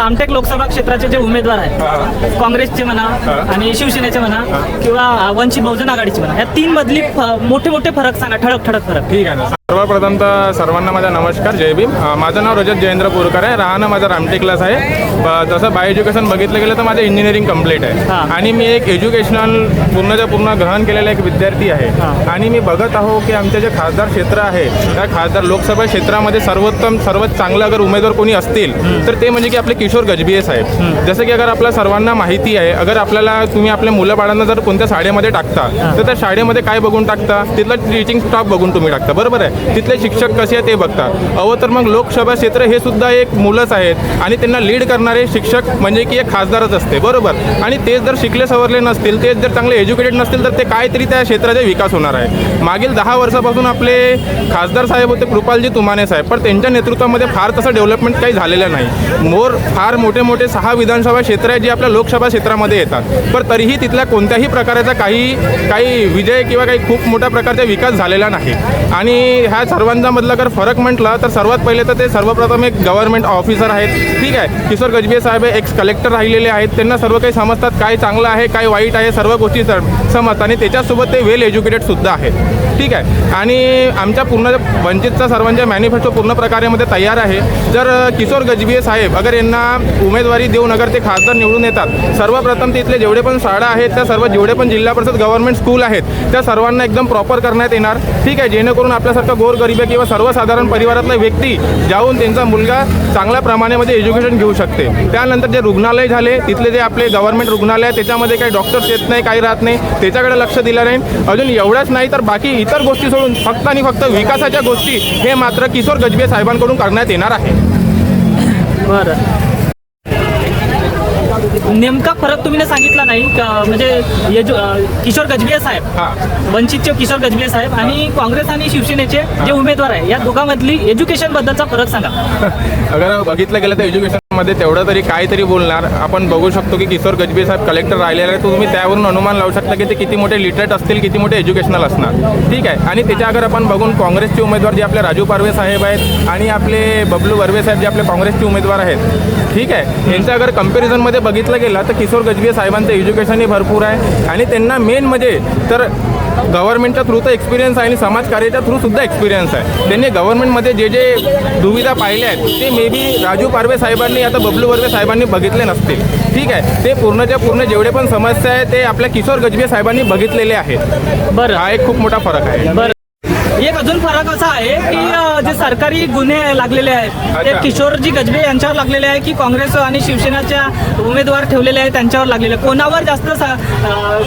रामटेक लोकसभा क्षेत्राचे जे उमेदवार आहेत काँग्रेसचे म्हणा आणि शिवसेनेचे म्हणा किंवा वंचित बहुजन आघाडीचे म्हणा या तीन मधली मोठे मोठे फरक सांगा ठळक ठळक फरक. ठीक आहे सर्वप्रथम तर सर्वांना माझा नमस्कार जय भीम. माझं नाव रजत जयेंद्र पुरकर आहे. राहणं माझं रामटेकलाच आहे. ब- तसं बाय एज्युकेशन बघितलं गेलं तर माझं इंजिनिअरिंग कंप्लीट आहे. आणि मी एक एज्युकेशनल पूर्णच्या पूर्ण ग्रहण केलेला एक विद्यार्थी आहे. आणि मी बघत आहो की आमचे जे खासदार क्षेत्र आहे त्या खासदार लोकसभा क्षेत्रामध्ये सर्वोत्तम सर्वात चांगलं अगर उमेदवार कोणी असतील तर ते म्हणजे की आपले किशोर गजबिये साहेब. जसं की अगर आपल्या सर्वांना माहिती आहे अगर आपल्याला तुम्ही आपल्या मुलं बाळांना जर कोणत्या शाळेमध्ये टाकता तर त्या शाळेमध्ये काय बघून टाकता? तिथलं टीचिंग स्टाफ बघून तुम्ही टाकता. बरोबर आहे? तिथले शिक्षक कसे आहेत ते बघतात. अहो तर मग लोकसभा क्षेत्र हे सुद्धा एक मुलंच आहेत. आणि त्यांना लीड करणारे शिक्षक म्हणजे की एक खासदारच असते. बरोबर? आणि तेच जर शिकले सवरले नसतील तेच जर चांगले एज्युकेटेड नसतील तर ते काहीतरी त्या क्षेत्राचा विकास होणार आहे. मागील दहा वर्षापासून आपले खासदार साहेब होते कृपालजी तुमाने साहेब. पण त्यांच्या नेतृत्वामध्ये फार तसं डेव्हलपमेंट काही झालेलं नाही. मोर फार मोठे मोठे सहा विधानसभा क्षेत्र आहेत जे आपल्या लोकसभा क्षेत्रामध्ये येतात. पण तरीही तिथल्या कोणत्याही प्रकाराचा काही काही विजय किंवा काही खूप मोठ्या प्रकारचा विकास झालेला नाही. आणि ह्या सर्वांचा मधला जर फरक म्हटला तर सर्वात पहिले तर ते सर्वप्रथम एक गव्हर्नमेंट ऑफिसर आहेत. ठीक आहे. किशोर गजबे साहेब एक्स कलेक्टर राहिलेले आहेत. त्यांना सर्व काही समजतात काय चांगलं आहे काय वाईट आहे सर्व गोष्टी सर- समजतात. आणि त्याच्यासोबत ते वेल एज्युकेटेड सुद्धा आहेत. ठीक आहे. आणि आमच्या पूर्ण वंचितचा सर्वांच्या मॅनिफेस्टो पूर्ण प्रकारेमध्ये तयार आहे. जर किशोर गजबिये साहेब अगर यांना उमेदवारी देऊन अगर ते खासदार निवडून येतात सर्वप्रथम तिथले जेवढे पण शाळा आहेत त्या सर्व जेवढे पण जिल्हा परिषद गव्हर्नमेंट स्कूल आहेत त्या सर्वांना एकदम प्रॉपर करण्यात येणार. ठीक आहे. जेणेकरून आपल्यासारखं गोरगरिबे किंवा सर्वसाधारण परिवारातला व्यक्ती जाऊन त्यांचा मुलगा चांगल्या प्रमाणामध्ये एज्युकेशन घेऊ शकते. त्यानंतर जे रुग्णालय झाले तिथले जे आपले गव्हर्नमेंट रुग्णालय आहे, त्याच्यामध्ये काही डॉक्टर्स येत नाही काही राहत नाही त्याच्याकडे लक्ष दिलं नाही. अजून एवढंच नाही तर बाकी इतर गोष्टी सोडून फक्त आणि फक्त विकासाच्या गोष्टी हे मात्र किशोर गजबे साहेबांकडून करण्यात येणार आहे. बरं. नेमका फरक तुम्ही सांगितला नाही. म्हणजे किशोर गजबिये साहेब. हां. वंचितचे किशोर गजबिये साहेब आणि काँग्रेस आणि शिवसेनेचे जे उमेदवार आहे या दोघांमधली एज्युकेशन बद्दलचा फरक सांगा. अगर बघितलं गेलं तर मध्ये तेवढं तरी काहीतरी बोलणार. आपण बघू शकतो की किशोर गजबे साहेब कलेक्टर राहिलेले आहेत. तर तुम्ही त्यावरून अनुमान लावू शकता की ते किती मोठे लिटरेट असतील किती मोठे एज्युकेशनल असणार. ठीक आहे? आणि त्याच्या अगर आपण बघून काँग्रेसचे उमेदवार जे आपले राजू पारवे साहेब आहेत आणि आपले बबलू बर्वे साहेब जे आपले काँग्रेसचे उमेदवार आहेत. ठीक आहे? यांचं अगर कम्पॅरिझनमध्ये बघितलं गेलं तर किशोर गजबे साहेबांचं एज्युकेशनही भरपूर आहे. आणि त्यांना मेन म्हणजे तर गव्हर्नमेंटच्या थ्रू तर एक्सपिरियन्स आहे आणि समाजकार्याच्या थ्रू सुद्धा एक्सपिरियन्स आहे. त्यांनी गव्हर्नमेंटमध्ये जे जे दुविधा पाहिल्या आहेत ते मे बी राजू पारवे साहेबांनी आता बबलू बर्वे साहेबांनी बघितले नसतील. ठीक आहे ते पूर्णच्या पूर्ण जेवढे पण समस्या आहे ते आपल्या किशोर गजबे साहेबांनी बघितलेले आहेत. बरं. हा एक खूप मोठा फरक आहे. बरं. एक अजून फरक असा आहे की जे सरकारी गुन्हे लागलेले आहेत ते. किशोरजी गजबे यांच्यावर लागलेले आहे की काँग्रेस आणि शिवसेनेच्या उमेदवार ठेवलेले आहेत त्यांच्यावर लागलेले. कोणावर जास्त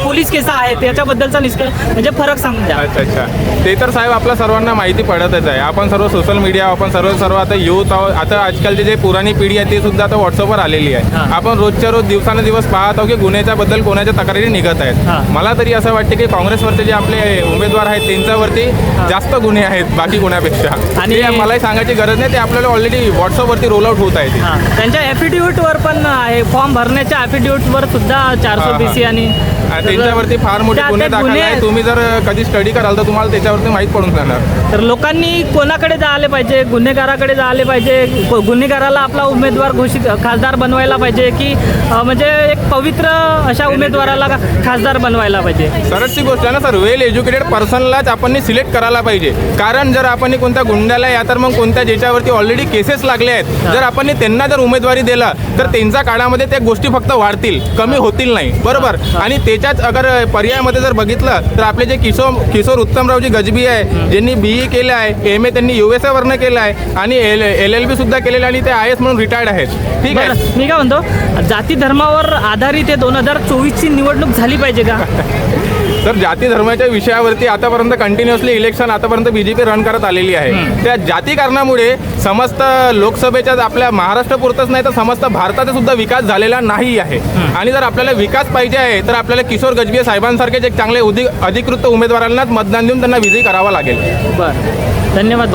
पोलीस केस आहेत याच्याबद्दलचा निष्कर्ष म्हणजे फरक सांगून द्या अच्छा अच्छा ते तर साहेब आपल्या सर्वांना माहिती पडतच आहे आपण सर्व सोशल मीडिया आपण सर्व सर्व आता युथ आहोत आता आजकालची जे पुराणी पिढी आहे ती सुद्धा आता व्हॉट्सअपवर आलेली आहे. आपण रोजच्या रोज दिवसानं दिवस पाहत आहोत की गुन्ह्याच्या बद्दल कोणाच्या तक्रारी निघत आहेत. मला तरी असं वाटते की काँग्रेसवरचे जे आपले उमेदवार आहेत त्यांच्यावरती जास्त गुन्हे आहेत बाकी कोणापेक्षा आणि- मलाही सांगायची गरज नाही ते आपल्याला ऑलरेडी व्हॉट्सअपवरती रोल आउट होत आहे हां त्यांच्या ॲफिडेव्हिटवर पण आहे फॉर्म भरण्याच्या ॲफिडेव्हिटवर सुद्धा चारशे हां, बी सी आणि आणि त्यांच्यावरती फार मोठे गुन्हे ते दाखल गुन्हे- आहे तुम्ही जर कधी स्टडी कराल तर तुम्हाला त्याच्यावरती माहीत पडून जाणार. तर लोकांनी कोणाकडे जायला पाहिजे गुन्हेगाराकडे जायला पाहिजे गुन्हेगाराला आपला उमेदवार घोषित खासदार बनवायला पाहिजे की अं, म्हणजे एक पवित्र अशा उमेदवाराला खासदार बनवायला पाहिजे? सरसची गोष्ट आहे ना सर वेल एज्युकेटेड पर्सनलाच आपण सिलेक्ट करायला पाहिजे. कारण जर आपण कोणत्या गुंड्याला या तर मग कोणत्या ज्याच्यावरती ऑलरेडी केसेस लागले आहेत जर आपण त्यांना जर उमेदवारी दिला तर त्यांच्या काळामध्ये त्या गोष्टी फक्त वाढतील कमी होतील नाही. बरोबर? आणि त्याच्याच अगर पर्यायामध्ये जर बघितलं तर आपले जे किशोर किशोर उत्तमरावजी गजबी आहे ज्यांनी बी ई केलं आहे एम ए त्यांनी यू एस एवरनं केलं आहे आणि एल एल एल बी सुद्धा केलेलं आणि ते आय एस म्हणून रिटायर्ड आहेत. ठीक आहे? मी काय म्हणतो जाती धर्मावर आधारित हे दोन हजार चोवीसची निवडणूक झाली पाहिजे का? तर जाती धर्माच्या विषयावरती आतापर्यंत कंटिन्युअसली इलेक्शन आतापर्यंत बीजेपी रन करत आलेली आहे. त्या जाती कारणामुळे समस्त लोकसभेच्या आपल्या महाराष्ट्र पुरतच नाही तर समस्त भारताचा सुद्धा विकास झालेला नाही आहे. आणि जर आपल्याला विकास पाहिजे आहे तर आपल्याला किशोर गजबे साहेबांसारखेच एक चांगले अधिकृत उमेदवारांनाच मतदान देऊन त्यांना विजयी करावा लागेल. बरं. धन्यवाद